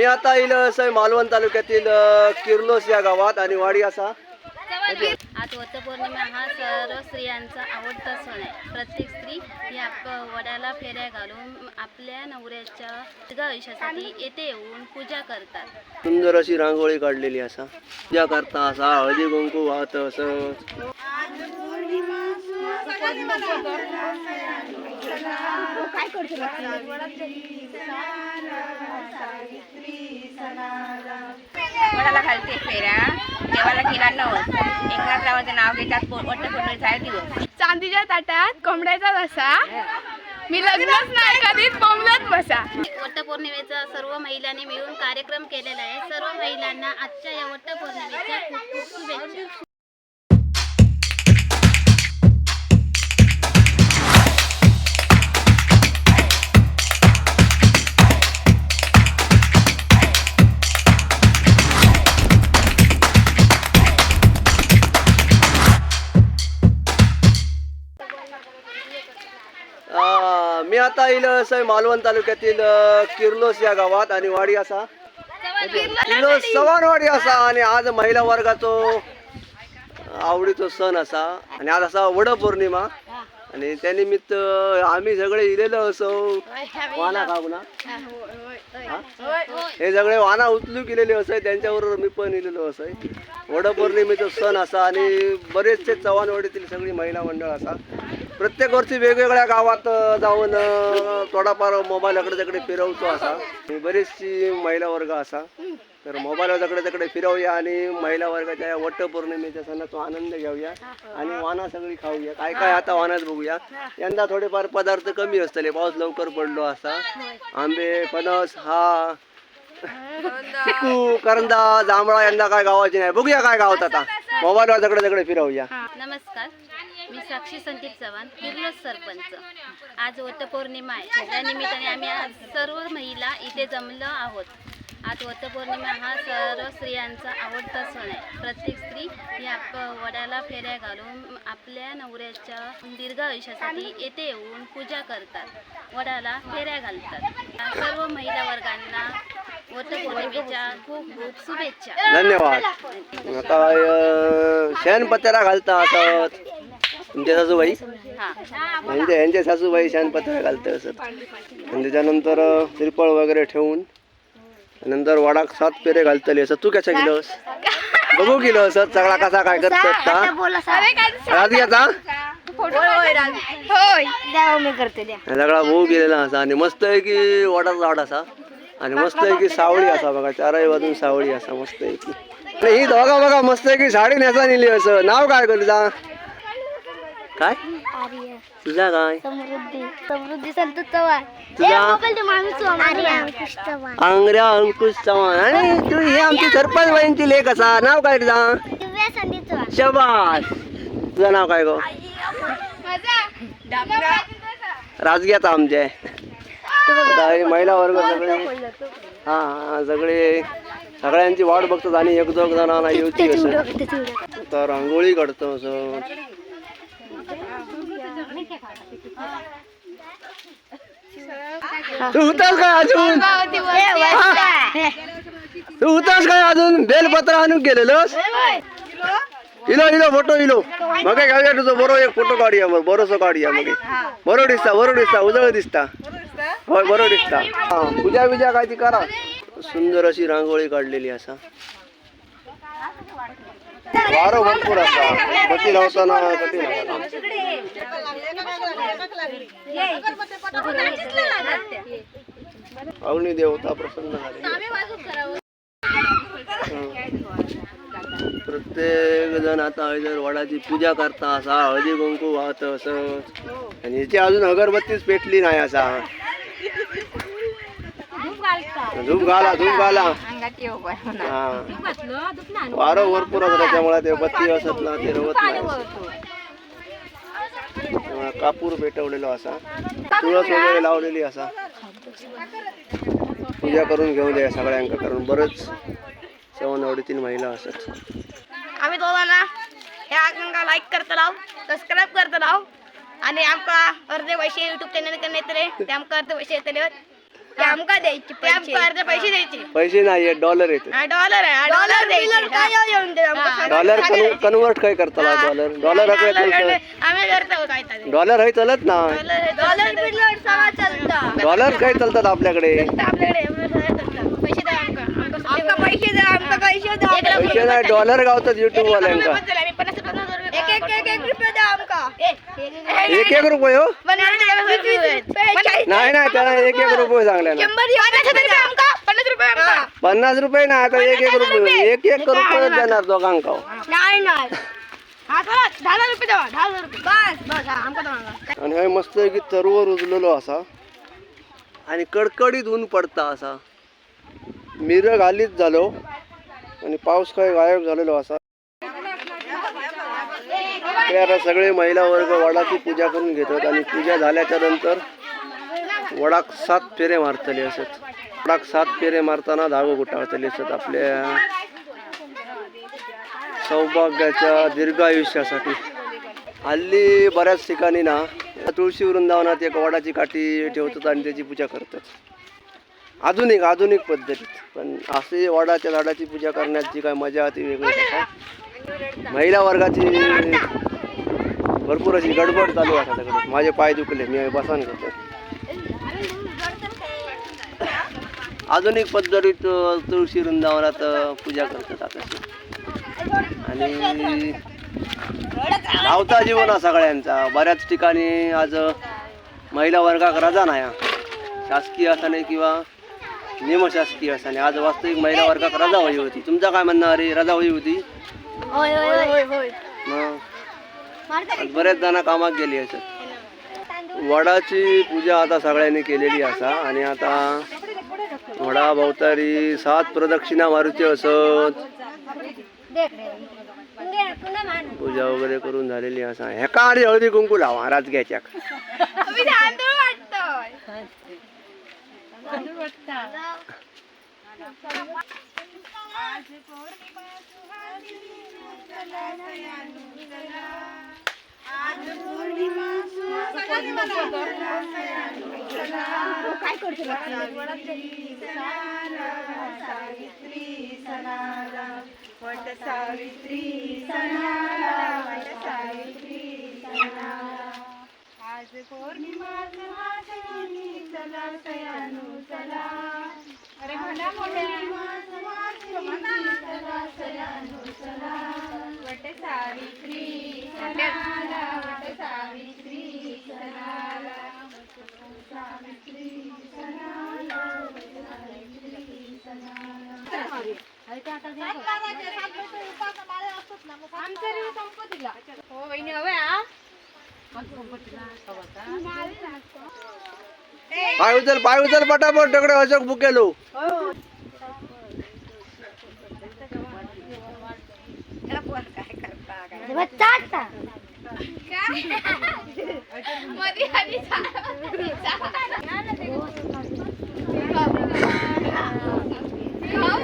मी आता येईल असं मालवण तालुक्यातील किर्लोस या गावात आणि वाडी असा. आज वटपौर्णिमा हा सर्व स्त्रियांचा आवडता सण आहे. प्रत्येक स्त्री ही आप वड्याला फेऱ्या घालून आपल्या नवऱ्याच्या दीर्घ आयुष्यासाठी येथे येऊन पूजा करतात. सुंदर अशी रांगोळी काढलेली असा. पूजा करता असा हळदी कुंकू वाहत असं. वडाला घालते फेऱ्या. देवाला केला नवस एकनाथरावाचं नाव घेतात वटपौर्णिमेचा दिवस. चांदीच्या ताटात कोंबड्याचा रसा मी लग्नच नाही करीत बोंबलत बसा. वटपौर्णिमेचा सर्व महिलांनी मिळून कार्यक्रम केलेला आहे. सर्व महिलांना आजच्या या वटपौर्णिमेच्या खूप खूप शुभेच्छा. आता येईल असं मालवण तालुक्यातील किर्लोस या गावात आणि वाडी असा. किर्लोस सवानवाडी असा आणि आज महिला वर्गाचो आवडीचो सण असा. आणि आज असा वड पौर्णिमा. आणि त्यानिमित्त आम्ही सगळे इलेलो असो वाना खाऊ ना. हे? सगळे वाना उचलू केलेले असय त्यांच्याबरोबर मी पण इलेलो असं वडपौर्णिमेचा सण असा आणि बरेचसे चव्हाणवाडीतील सगळी महिला मंडळ असा. प्रत्येक वर्षी वेगवेगळ्या गावात जाऊन थोडाफार मोबाईल इकडे तिकडे फिरवतो असा. आणि बरीचशी महिला वर्ग असा. तर मोबाईल तिकडे तिकडे फिरवूया आणि महिला वर्गाच्या या वटपौर्णिमेच्या सणाचा आनंद घेऊया आणि वाना सगळी खाऊया. काय काय आता वानाच बघूया. यंदा थोडेफार पदार्थ कमी असतले. पाऊस लवकर पडलो असा. आंबे फणस हा. चिकू करंदा जांभळा यंदा काय गावाची नाही. बघूया काय गावात आता. मोबाईलवर तिकडे तिकडे फिरवूया. नमस्कार. मी साक्षी संदीप चव्हाण किर्लोस सरपंच. आज वटपौर्णिमा आहे. त्या निमित्ताने आम्ही आज सर्व महिला इथे जमलो आहोत. आज वटपौर्णिमा हा सर्व स्त्रियांचा आवडता सण आहे. प्रत्येक स्त्री ही आप वड्याला फेऱ्या घालून आपल्या नवऱ्याच्या दीर्घ आयुष्यासाठी येथे येऊन पूजा करतात. वडाला फेऱ्या घालतात. सर्व महिला वर्गांना वटपौर्णिमेच्या खूप खूप शुभेच्छा. धन्यवाद. काय अं, शेणपत्रा तुमच्या सासूबाई? यांच्या यांच्या सासूबाई शेणपत्रा घालते असत आणि त्याच्यानंतर श्रीफळ वगैरे ठेवून नंतर वडाक सात पेरे घालतले असत तू कशा गेलो बघू गेलो असत सगळा कसा काय करतात राजग्याचा होय सगळा भाऊ गेलेला असा. आणि मस्त आहे की वडाचा झाड असा. आणि मस्त आहे की सावळी असा बघा. चारही बाजून सावळी असा मस्त आहे की. आणि ही दोघा बघा मस्त आहे की साडी नेसा नेली असं. नाव काय कर काय? तुझा काय? समृद्धी. समृद्धी संतोष चव्हाण. तुझा? आंग्र्या अंकुश चव्हाण. आणि तू ही आमची सरपंच बाईंची लेख असा नाव काय तुझा? शबास. तुझं नाव काय गो? राजग्याचा आमच्या आता हे महिला वर्ग सगळे हा हा सगळे सगळ्यांची वाट बघतात आणि एक दोघ जणांना येऊची असं तर रांगोळी काढतो असं. तू काय अजून? तू होतास काय अजून? बेलपत्र आणून गेलेलोस इलो इलो फोटो इलो. मग काय घ्यावया तुझं? बरो एक फोटो काढूया मग. बरोसो काढूया मग. बरो दिसता बरो दिसता. उजळ दिसता. होय बरो दिसता. पूजा बिजा काय ती करा. सुंदर अशी रांगोळी काढलेली असा. वारो भरपूर असा बत्ती लावताना देवता प्रसन्न झाली. प्रत्येक जण आता हळदर वडाची पूजा करता असा हळदी कुंकू वाहत असं. आणि याची अजून अगरबत्तीच पेटली नाही असा. धूप घाला धूप घाला. हा. वारं भरपूर असं त्याच्यामुळे ते बत्ती असत ना ते रवत नाही. त्यामुळे कापूर पेटवलेलो असा. तुळस वगैरे लावलेली असा. पूजा करून घेऊन द्या सगळ्यांका कारण बरंच सवनवडीतील महिला असत. आम्ही दोघांना ह्या आकांका लाईक करता राव सबस्क्राईब करता राव आणि आमका अर्धे पैसे युट्यूब चॅनल करणे येतले ते आमका अर्धे पैसे येतले ते आमका द्यायचे? ते आमका पैसे? द्यायचे. पैसे नाही डॉलर येते. डॉलर आहे. डॉलर द्यायचे. डॉलर कन्वर्ट काय करताला डॉलर डॉलर हकडे चलत आम्ही करतो काय तरी डॉलर हे चलत ना. डॉलर बिलर सगळं चालतं. डॉलर काय चालतात आपल्याकडे? आपल्याकडे. पैसे द्या आमका. आमका पैसे द्या आमका पैसे द्या. पैसे नाही डॉलर गावतात युट्यूब वाल्यांका. एक एक एक रुपये द्या आमका. एक एक रुपये हो? नाही नाही त्याला एक एक रुपये सांगले ना पन्नास रुपये आमका. पन्नास रुपये ना आता एक एक रुपये. एक एक रुपये देणार दोघांका नाही नाही. चला दहा हजार रुपये द्या दहा हजार रुपये. बस बस आमका द्या आमका. आणि हे मस्त की तरवर रुजलेलो असा. आणि कडकडीत ऊन पडता असा. मिरग आलीच झालो. आणि पाऊस काय गायब झालेलो असा. आपल्याला सगळे महिला वर्ग वडाची पूजा करून घेतात आणि पूजा झाल्याच्यानंतर वडाक सात फेरे मारतले असत. वडाक सात फेरे मारताना धावं गुटाळतले असत. आपल्या सौभाग्याच्या दीर्घ आयुष्यासाठी. हल्ली बऱ्याच ठिकाणी ना तुळशी वृंदावनात एक वडाची काठी ठेवतात आणि त्याची पूजा करतात. आधुनिक आधुनिक पद्धतीत. पण असे वडाच्या झाडाची पूजा करण्याची काय मजा ती वेगळी महिला वर्गाची भरपूर अशी गडबड चालू आहे सगळं. माझे पाय दुखले मी बसान करतो आधुनिक पद्धतीत अ, तुळशी वृंदावनात पूजा करतात आता आणि धावता जीवन हा सगळ्यांचा. बऱ्याच ठिकाणी आज महिला वर्गाक रजा नाही हा. शासकीय असाने किंवा निमशासकीय असाने आज वास्तविक महिला वर्गाक रजा होई होती. तुमचं काय म्हणणं अरे रजा होई होती? होय होय होय. बरेच जण कामाक गेली असत वडाची पूजा आता सगळ्यांनी केलेली असा. आणि आता वडा भोवतारी सात प्रदक्षिणा मारुची असत. पूजा वगैरे करून झालेली असा. हेका आणि हळदी कुंकू लावा राजग्याच्या आज पौर्णिमा सुहानी चला सयानू चला आज पौर्णिमा सुहानी चला सयानू चला काय करतो सावित्री सावित्री सणाला वट सावित्री सणाला आज पौर्णिमा सुहानी चला सयानू चला. मी तांदूळ वाटतोय हो वहिनी हवं हा? पाय उचल पाय उचल पटापट तकडे अशोक बुकेलो.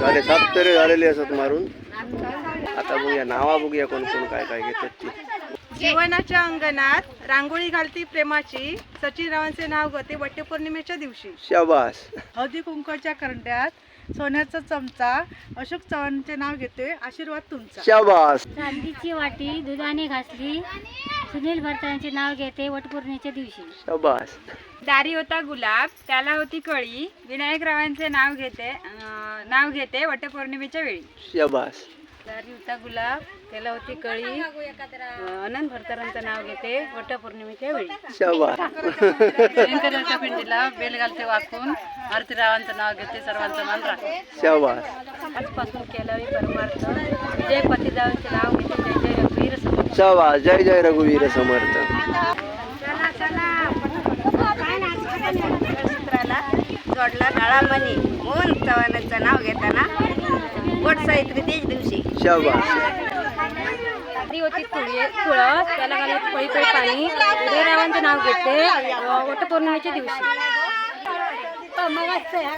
झाले सात तरी झालेले असत मारून. आता बघूया नावा बघूया कोण कोण काय काय घेतात ती. जीवनाच्या अंगणात रांगोळी घालती प्रेमाची. सचिन रावांचे नाव गते वटपौर्णिमेच्या दिवशी. शाबास. हळदी कुंकाच्या करंड्यात सोन्याचा चमचा. अशोक चव्हाणचे नाव घेते आशीर्वाद तुमचा. शाबास. चांदीची वाटी दुधाने घासली. सुनील भरतांचे नाव घेते वटपौर्णिमेच्या दिवशी. शाबास. दारी होता गुलाब त्याला होती कळी. विनायकरावांचे नाव घेते अं, नाव घेते वटपौर्णिमेच्या वेळी. शाबास. दारी होता गुलाब त्याला होती कळी. अनंत भरतारांचं नाव घेते वटपौर्णिमेच्या वेळी. शंकराच्या पिंडीला बेल घालते वाकून. आरतीरावांचं नाव घेते सर्वांचं मान राखते आजपासून केलावी परमार्थ. जय पतिदावांचे नाव घेते जय जय रघुवीर समर्थ. जय जय रघुवीर समर्थ. सूत्राला जोडला काळामणी. मोहन चव्हाणांचं नाव घेताना. वट सावित्री तेच दिवशी. शाबास. होती तुळस त्याला घालत पळी पळी पाणी. उदयरावांचं नाव घेते वटपौर्णिमेच्या दिवशी.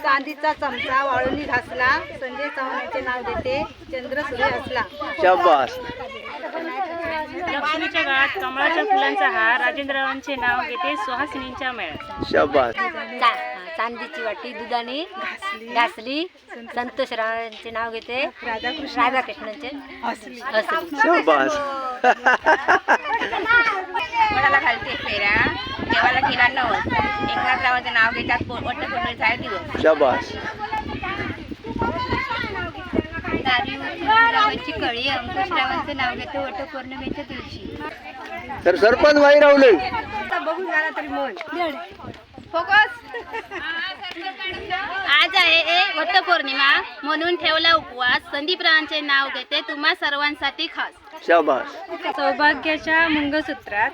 चांदीचा चमचा वाळूनी घासला. संजय चव्हाणांचे नाव घेते चंद्र सूर्य असला. शाबास. लक्ष्मीच्या कमळाच्या फुलांचा हार राजेंद्ररावांचे नाव घेते. सुहासिनींच्या शाबास. चा- चांदीची वाटी दुधाने घासली. संतोष रावांचे नाव घेते. राधाकृष्णांचे. असली शाबास. वडाला घालते फेऱ्या? देवाला केला नवस एकनाथ रावांचं नाव घेतात वटपौर्णिमेचा आहे दिवस. शाबास. रावांची कळी अंकुशरावांचं नाव घेते वटपौर्णिमेच्या दिवशी. तर सरपंच बाई रावले. आज आहे ए वटपौर्णिमा. म्हणून ठेवला उपवास. संदीप रावांचे नाव घेते तुम्हा सर्वांसाठी खास. शाबास. सौभाग्याच्या मंगळसूत्रात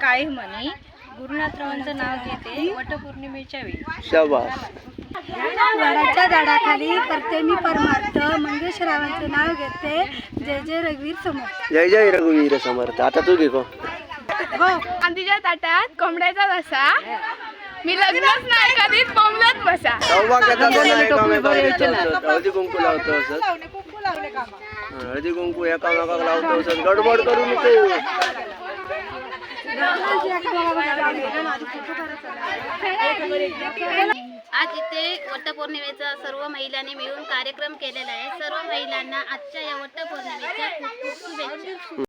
काळी मणी गुरुनाथरावांचं नाव घेते वटपौर्णिमेच्या वेळी. शाबास. वडाच्या झाडाखाली करते मी परमार्थ मंगेशरावांचे नाव घेते जय जय रघुवीर समोर जय जय रघुवीर समर्थ. आता तू घे को आंधीच्या ताटात कोंबड्याचा रसा मी लग्नच नाही बोंबलत बसा. हळदी कुंकू लावतो असत कुंकू हळदी कुंकू एकामेकाक लावतो असत गडबड करू नको आज इथे वटपौर्णिमेचा सर्व महिलांनी मिळून कार्यक्रम केलेला आहे. सर्व महिलांना आजच्या या वटपौर्णिमेच्या खूप खूप शुभेच्छा.